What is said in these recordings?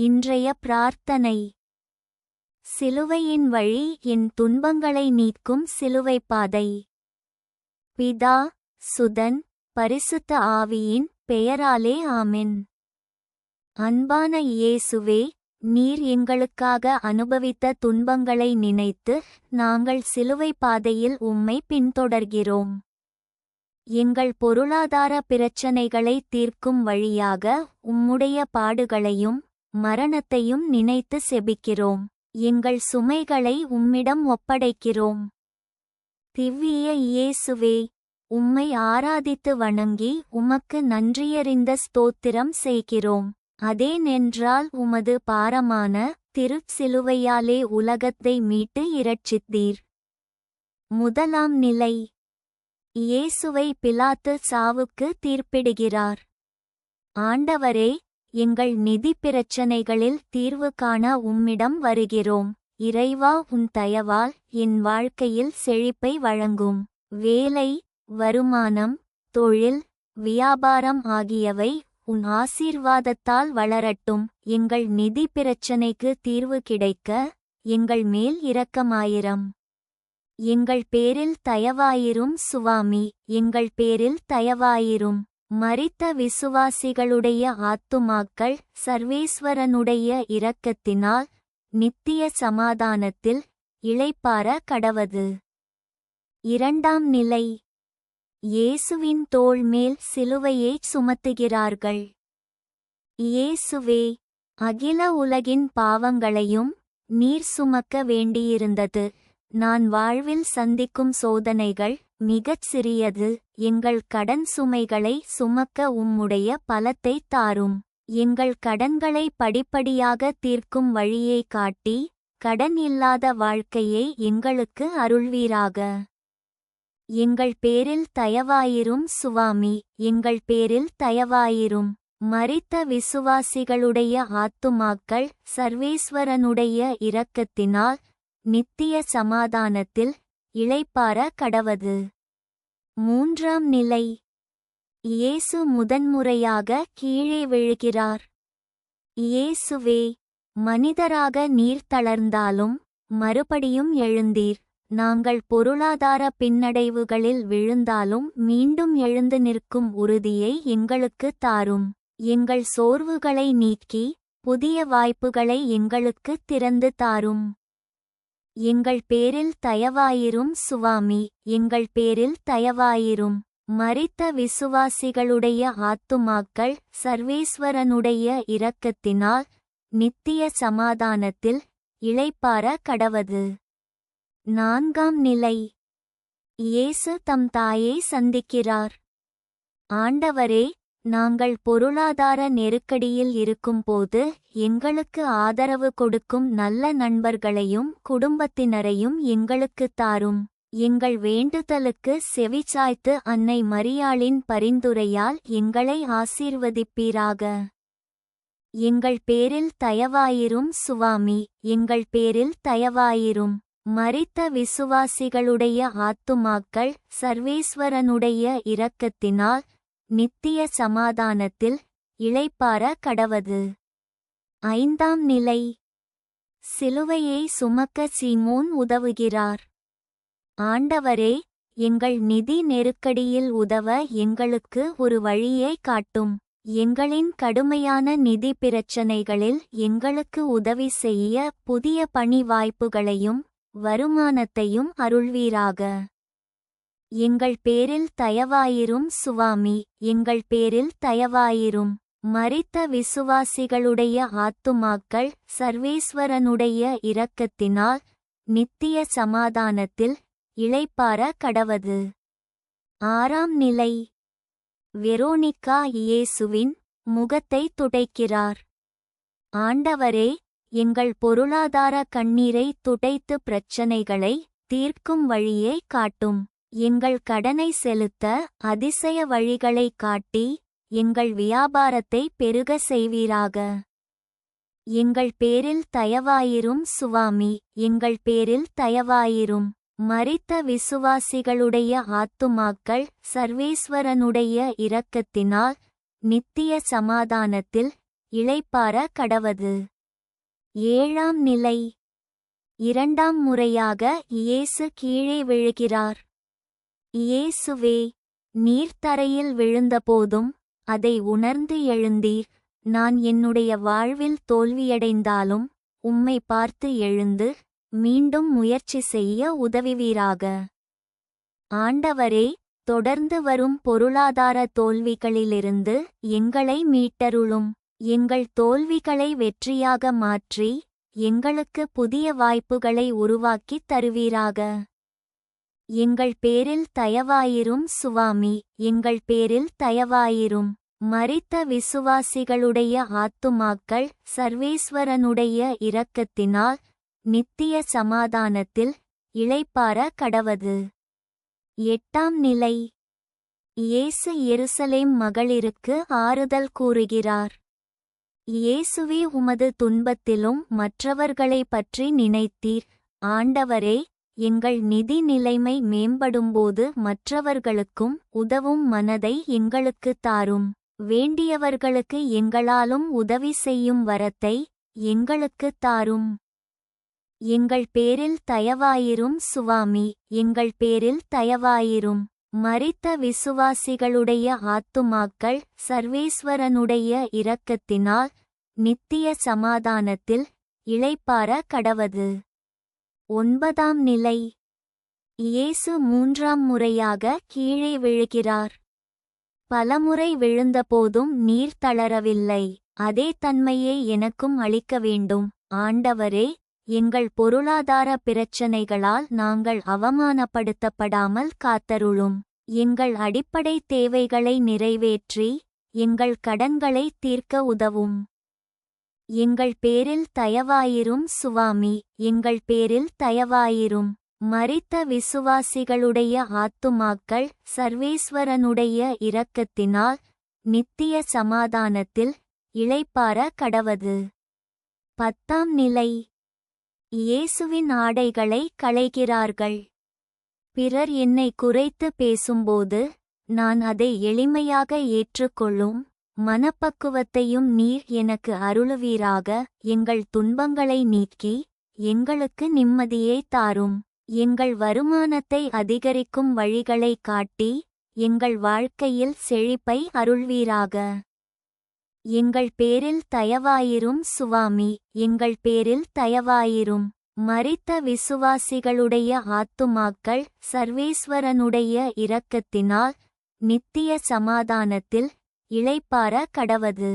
இன்றைய பிரார்த்தனை. சிலுவையின் வழி என் துன்பங்களை நீக்கும் சிலுவை பாதை பிதா சுதன் பரிசுத்த ஆவியின் பெயராலே ஆமென். அன்பான இயேசுவே நீர் எங்களுக்காக அனுபவித்த துன்பங்களை நினைத்து நாங்கள் சிலுவை பாதையில் உம்மை பின்தொடர்கிறோம். எங்கள் பொருளாதார பிரச்சனைகளை தீர்க்கும் வழியாக உம்முடைய பாடுகளையும் மரணத்தையும் நினைத்து செபிக்கிறோம். எங்கள் சுமைகளை உம்மிடம் ஒப்படைக்கிறோம். திவ்விய இயேசுவே உம்மை ஆராதித்து வணங்கி உமக்கு நன்றியறிந்த ஸ்தோத்திரம் செய்கிறோம். அதேனென்றால் உமது பாரமான திருச்சிலுவையாலே உலகத்தை மீட்டு இரட்சித்தீர். முதலாம் நிலை இயேசுவை பிலாத்து சாவுக்கு தீர்ப்பிடுகிறார். ஆண்டவரே எங்கள் நிதி பிரச்சனைகளில் தீர்வு காண உம்மிடம் வருகிறோம். இறைவா உன் தயவால் என் வாழ்க்கையில் செழிப்பை வழங்கும். வேலை வருமானம் தொழில் வியாபாரம் ஆகியவை உன் ஆசீர்வாதத்தால் வளரட்டும். எங்கள் நிதி பிரச்சனைக்கு தீர்வு கிடைக்க எங்கள் மேல் இரக்கமாயிரம். எங்கள் பேரில் தயவாயிரும் சுவாமி. எங்கள் பேரில் தயவாயிரும். மரித்த விசுவாசிகளுடைய ஆத்துமாக்கள் சர்வேஸ்வரனுடைய இரக்கத்தினால் நித்திய சமாதானத்தில் இளைப்பார கடவது. இரண்டாம் நிலை. இயேசுவின் தோள் மேல் சிலுவையைச் சுமத்துகிறார்கள். இயேசுவே அகில உலகின் பாவங்களையும் நீர் சுமக்க வேண்டியிருந்தது. நான் வாழ்வில் சந்திக்கும் சோதனைகள் மிகச் சிறியது எங்கள் கடன் சுமைகளை சுமக்க உம்முடைய பலத்தை தாரும். எங்கள் கடன்களை படிப்படியாக தீர்க்கும் வழியை காட்டி கடன் இல்லாத வாழ்க்கையை எங்களுக்கு அருள்வீராக. எங்கள் பேரில் தயவாயிரும் சுவாமி எங்கள் பேரில் தயவாயிரும். மறித்த விசுவாசிகளுடைய ஆத்துமாக்கள் சர்வேஸ்வரனுடைய இரக்கத்தினால் நித்திய சமாதானத்தில் இளைப்பார கடவது. மூன்றாம் நிலை. இயேசு முதன்முறையாக கீழே விழுகிறார். இயேசுவே மனிதராக நீர் தளர்ந்தாலும் மறுபடியும் எழுந்தீர். நாங்கள் பொருளாதார பின்னடைவுகளில் விழுந்தாலும் மீண்டும் எழுந்து நிற்கும் உறுதியை எங்களுக்கு தாரும். எங்கள் சோர்வுகளை நீக்கி புதிய வாய்ப்புகளை எங்களுக்கு திறந்து தாரும். எங்கள் பேரில் தயவாயிரும் சுவாமி எங்கள் பேரில் தயவாயிரும். மரித்த விசுவாசிகளுடைய ஆத்துமாக்கள் சர்வேஸ்வரனுடைய இரக்கத்தினால் நித்திய சமாதானத்தில் இளைப்பார கடவது. நான்காம் நிலை. இயேசு தம் தாயை சந்திக்கிறார். ஆண்டவரே நாங்கள் பொருளாதார நெருக்கடியில் இருக்கும்போது எங்களுக்கு ஆதரவு கொடுக்கும் நல்ல நண்பர்களையும் குடும்பத்தினரையும் எங்களுக்குத் தாரும். எங்கள் வேண்டுதலுக்கு செவிச்சாய்த்து அன்னை மரியாளின் பரிந்துரையால் எங்களை ஆசீர்வதிப்பீராக. எங்கள் பேரில் தயவாயிரும் சுவாமி எங்கள் பேரில் தயவாயிரும். மறித்த விசுவாசிகளுடைய ஆத்துமாக்கள் சர்வேஸ்வரனுடைய இரக்கத்தினால் நித்திய சமாதானத்தில் இளைப்பார கடவது. ஐந்தாம் நிலை. சிலுவையை சுமக்க சீமோன் உதவுகிறார். ஆண்டவரே எங்கள் நிதி நெருக்கடியில் உதவ எங்களுக்கு ஒரு வழியை காட்டும். எங்களின் கடுமையான நிதி பிரச்சனைகளில் எங்களுக்கு உதவி செய்ய புதிய பணி வாய்ப்புகளையும் வருமானத்தையும் அருள்வீராக. எங்கள் பேரில் தயவாயிரும் சுவாமி எங்கள் பேரில் தயவாயிரும். மரித்த விசுவாசிகளுடைய ஆத்துமாக்கள் சர்வேஸ்வரனுடைய இரக்கத்தினால் நித்திய சமாதானத்தில் இளைப்பார கடவது. ஆறாம் நிலை. வெரோனிகா இயேசுவின் முகத்தை துடைக்கிறார். ஆண்டவரே எங்கள் பொருளாதார கண்ணீரை துடைத்து பிரச்சனைகளை தீர்க்கும் வழியை காட்டும். எங்கள் கடனை செலுத்த அதிசய வழிகளை காட்டி எங்கள் வியாபாரத்தை பெருக செய்வீராக. எங்கள் பேரில் தயவாயிரும் சுவாமி எங்கள் பேரில் தயவாயிரும். மறித்த விசுவாசிகளுடைய ஆத்துமாக்கள் சர்வேஸ்வரனுடைய இரக்கத்தினால் நித்திய சமாதானத்தில் இளைப்பார கடவது. ஏழாம் நிலை. இரண்டாம் முறையாக இயேசு கீழே விழுகிறார். இயேசுவே நீர் தரையில் விழுந்தபோதும் அதை உணர்ந்து எழுந்தீர். நான் என்னுடைய வாழ்வில் தோல்வியடைந்தாலும் உம்மை பார்த்து எழுந்து மீண்டும் முயற்சி செய்ய உதவிவீராக. ஆண்டவரே தொடர்ந்து வரும் பொருளாதார தோல்விகளிலிருந்து எங்களை மீட்டருளும். எங்கள் தோல்விகளை வெற்றியாக மாற்றி எங்களுக்கு புதிய வாய்ப்புகளை உருவாக்கித் தருவீராக. எங்கள் பேரில் தயவாயிரும் சுவாமி எங்கள் பேரில் தயவாயிரும். மறித்த விசுவாசிகளுடைய ஆத்துமாக்கள் சர்வேஸ்வரனுடைய இரக்கத்தினால் நித்திய சமாதானத்தில் இளைப்பார கடவது. எட்டாம் நிலை. இயேசு எருசலேம் மகளிருக்கு ஆறுதல் கூறுகிறார். இயேசுவே உமது துன்பத்திலும் மற்றவர்களை பற்றி நினைத்தீர். ஆண்டவரே எங்கள் நிதி நிலைமை மேம்படும்போது மற்றவர்களுக்கும் உதவும் மனதை எங்களுக்கு தாரும். வேண்டியவர்களுக்கு எங்களாலும் உதவி செய்யும் வரத்தை எங்களுக்கு தாரும். எங்கள் பேரில் தயவாயிரும் சுவாமி எங்கள் பேரில் தயவாயிரும். மறித்த விசுவாசிகளுடைய ஆத்துமாக்கள் சர்வேஸ்வரனுடைய இரக்கத்தினால் நித்திய சமாதானத்தில் இளைப்பார கடவது. ஒன்பதாம் நிலை. இயேசு மூன்றாம் முறையாக கீழே விழுகிறார். பலமுறை விழுந்தபோதும் நீர் தளரவில்லை. அதே தன்மையை எனக்கும் அளிக்க வேண்டும். ஆண்டவரே எங்கள் பொருளாதார பிரச்சனைகளால் நாங்கள் அவமானப்படுத்தப்படாமல் காத்தருளும். எங்கள் அடிப்படை தேவைகளை நிறைவேற்றி எங்கள் கடன்களை தீர்க்க உதவும். எங்கள் பேரில் தயவாயிரும் சுவாமி எங்கள் பேரில் தயவாயிரும். மறித்த விசுவாசிகளுடைய ஆத்துமாக்கள் சர்வேஸ்வரனுடைய இரக்கத்தினால் நித்திய சமாதானத்தில் இளைப்பார கடவது. பத்தாம் நிலை. இயேசுவின் ஆடைகளை களைகிறார்கள். பிறர் என்னை குறைத்து பேசும்போது நான் அதை எளிமையாக ஏற்றுக்கொள்ளும். மனப்பக்குவத்தையும் நீர் எனக்கு அருளுவீராக எங்கள் துன்பங்களை நீக்கி எங்களுக்கு நிம்மதியை தாரும். எங்கள் வருமானத்தை அதிகரிக்கும் வழிகளை காட்டி எங்கள் வாழ்க்கையில் செழிப்பை அருள்வீராக. எங்கள் பேரில் தயவாயிரும் சுவாமி எங்கள் பேரில் தயவாயிரும். மறித்த விசுவாசிகளுடைய ஆத்துமாக்கள் சர்வேஸ்வரனுடைய இரக்கத்தினால் நித்திய சமாதானத்தில் இளைப்பார கடவது.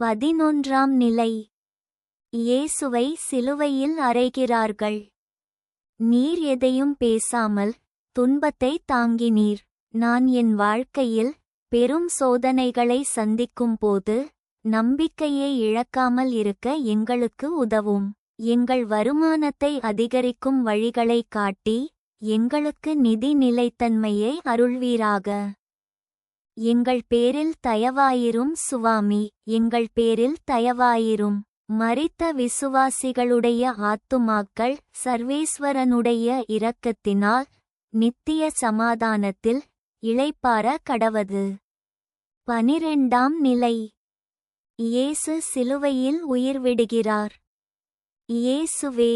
பதினொன்றாம் நிலை. இயேசுவை சிலுவையில் அறைகிறார்கள். நீர் எதையும் பேசாமல் துன்பத்தை தாங்கினீர் நான் என் வாழ்க்கையில் பெரும் சோதனைகளை சந்திக்கும் போது நம்பிக்கையை இழக்காமல் இருக்க எங்களுக்கு உதவும். எங்கள் வருமானத்தை அதிகரிக்கும் வழிகளை காட்டி எங்களுக்கு நிதி நிலைத்தன்மையை அருள்வீராக. எங்கள் பேரில் தயவாயிரும் சுவாமி எங்கள் பேரில் தயவாயிரும். மரித்த விசுவாசிகளுடைய ஆத்துமாக்கள் சர்வேஸ்வரனுடைய இரக்கத்தினால் நித்திய சமாதானத்தில் இளைப்பார கடவது. பனிரெண்டாம் நிலை. இயேசு சிலுவையில் உயிர்விடுகிறார். இயேசுவே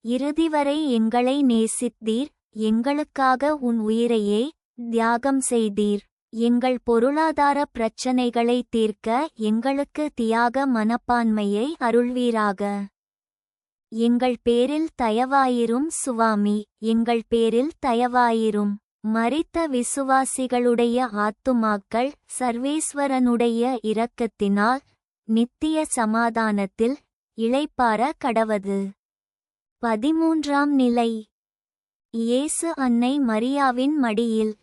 இறுதிவரை எங்களை நேசித்தீர் எங்களுக்காக உன் உயிரையே தியாகம் செய்தீர். எங்கள் பொருளாதார பிரச்சனைகளை தீர்க்க எங்களுக்கு தியாக மனப்பான்மையை அருள்வீராக. எங்கள் பேரில் தயவாயிரும் சுவாமி எங்கள் பேரில் தயவாயிரும். மரித்த விசுவாசிகளுடைய ஆத்துமாக்கள் சர்வேஸ்வரனுடைய இரக்கத்தினால் நித்திய சமாதானத்தில் இளைப்பார கடவது. பதிமூன்றாம் நிலை. இயேசு அன்னை மரியாவின் மடியில்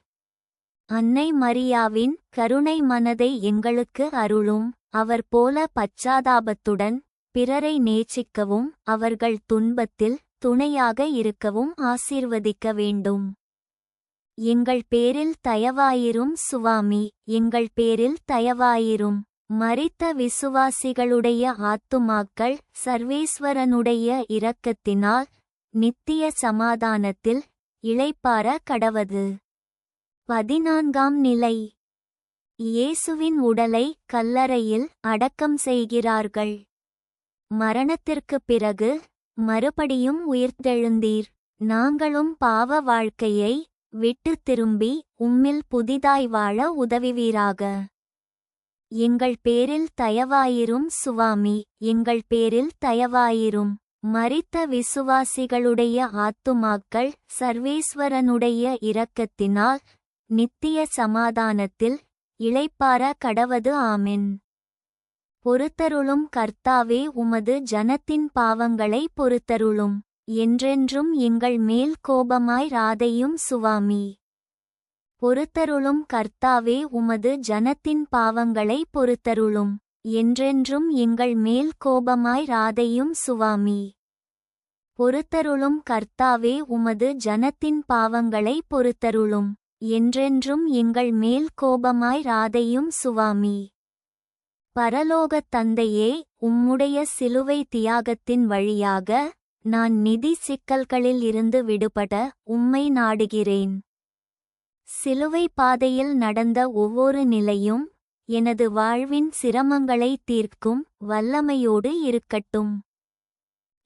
அன்னை மரியாவின் கருணை மனதை எங்களுக்கு அருளும். அவர் போல பச்சாதாபத்துடன் பிறரை நேசிக்கவும் அவர்கள் துன்பத்தில் துணையாக இருக்கவும் ஆசீர்வதிக்க வேண்டும். எங்கள் பேரில் தயவாயிரும் சுவாமி எங்கள் பேரில் தயவாயிரும். மறித்த விசுவாசிகளுடைய ஆத்துமாக்கள் சர்வேஸ்வரனுடைய இரக்கத்தினால் நித்திய சமாதானத்தில் இளைப்பார கடவது. பதினான்காம் நிலை. இயேசுவின் உடலை கல்லறையில் அடக்கம் செய்கிறார்கள். மரணத்திற்குப் பிறகு மறுபடியும் உயிர்த்தெழுந்தீர். நாங்களும் பாவ வாழ்க்கையை விட்டுத் திரும்பி உம்மில் புதிதாய் வாழ உதவிவீராக. எங்கள் பேரில் தயவாயிரும் சுவாமி எங்கள் பேரில் தயவாயிரும். மறித்த விசுவாசிகளுடைய ஆத்துமாக்கள் சர்வேஸ்வரனுடைய இரக்கத்தினால் நித்திய சமாதானத்தில் இளைப்பார கடவது ஆமென். பொறுத்தருளும் கர்த்தாவே உமது ஜனத்தின் பாவங்களை பொறுத்தருளும். என்றென்றும் எங்கள் மேல் கோபமாய் ராதையும் சுவாமி. பொறுத்தருளும் கர்த்தாவே உமது ஜனத்தின் பாவங்களை பொறுத்தருளும். என்றென்றும் எங்கள் மேல் கோபமாய் ராதையும் சுவாமி. பொறுத்தருளும் கர்த்தாவே உமது ஜனத்தின் பாவங்களை பொறுத்தருளும். என்றென்றும் எங்கள் மேல் கோபமாய் ராதையும் சுவாமி. பரலோகத் தந்தையே உம்முடைய சிலுவை தியாகத்தின் வழியாக நான் நிதி சிக்கல்களில் இருந்து விடுபட உம்மை நாடுகிறேன். சிலுவை பாதையில் நடந்த ஒவ்வொரு நிலையும் எனது வாழ்வின் சிரமங்களை தீர்க்கும் வல்லமையோடு இருக்கட்டும்.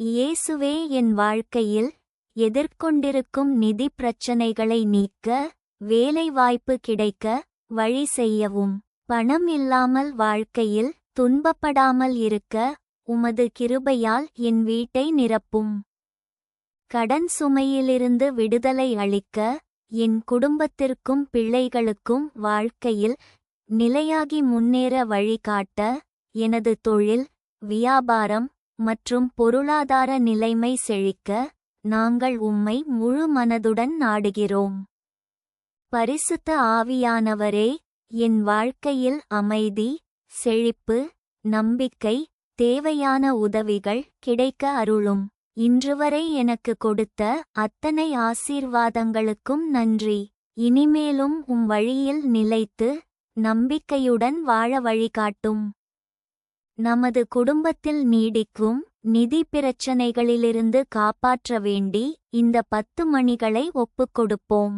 இயேசுவே என் வாழ்க்கையில் எதிர்கொண்டிருக்கும் நிதி பிரச்சனைகளை நீக்க வேலைவாய்ப்பு கிடைக்க வழி செய்யவும். பணம் இல்லாமல் வாழ்க்கையில் துன்பப்படாமல் இருக்க உமது கிருபையால் என் வீட்டை நிரப்பும். கடன் சுமையிலிருந்து விடுதலை அளிக்க என் குடும்பத்திற்கும் பிள்ளைகளுக்கும் வாழ்க்கையில் நிலையாகி முன்னேற வழிகாட்ட எனது தொழில் வியாபாரம் மற்றும் பொருளாதார நிலைமை செழிக்க நாங்கள் உம்மை முழு மனதுடன் நாடுகிறோம். பரிசுத்த ஆவியானவரே என் வாழ்க்கையில் அமைதி செழிப்பு நம்பிக்கை தேவையான உதவிகள் கிடைக்க அருளும். இன்றுவரை எனக்கு கொடுத்த அத்தனை ஆசீர்வாதங்களுக்கும் நன்றி. இனிமேலும் உம் வழியில் நிலைத்து நம்பிக்கையுடன் வாழ வழிகாட்டும். நமது குடும்பத்தில் நீடிக்கும் நிதி பிரச்சனைகளிலிருந்து காப்பாற்ற வேண்டி இந்த பத்து மணிகளை ஒப்புக்கொடுப்போம்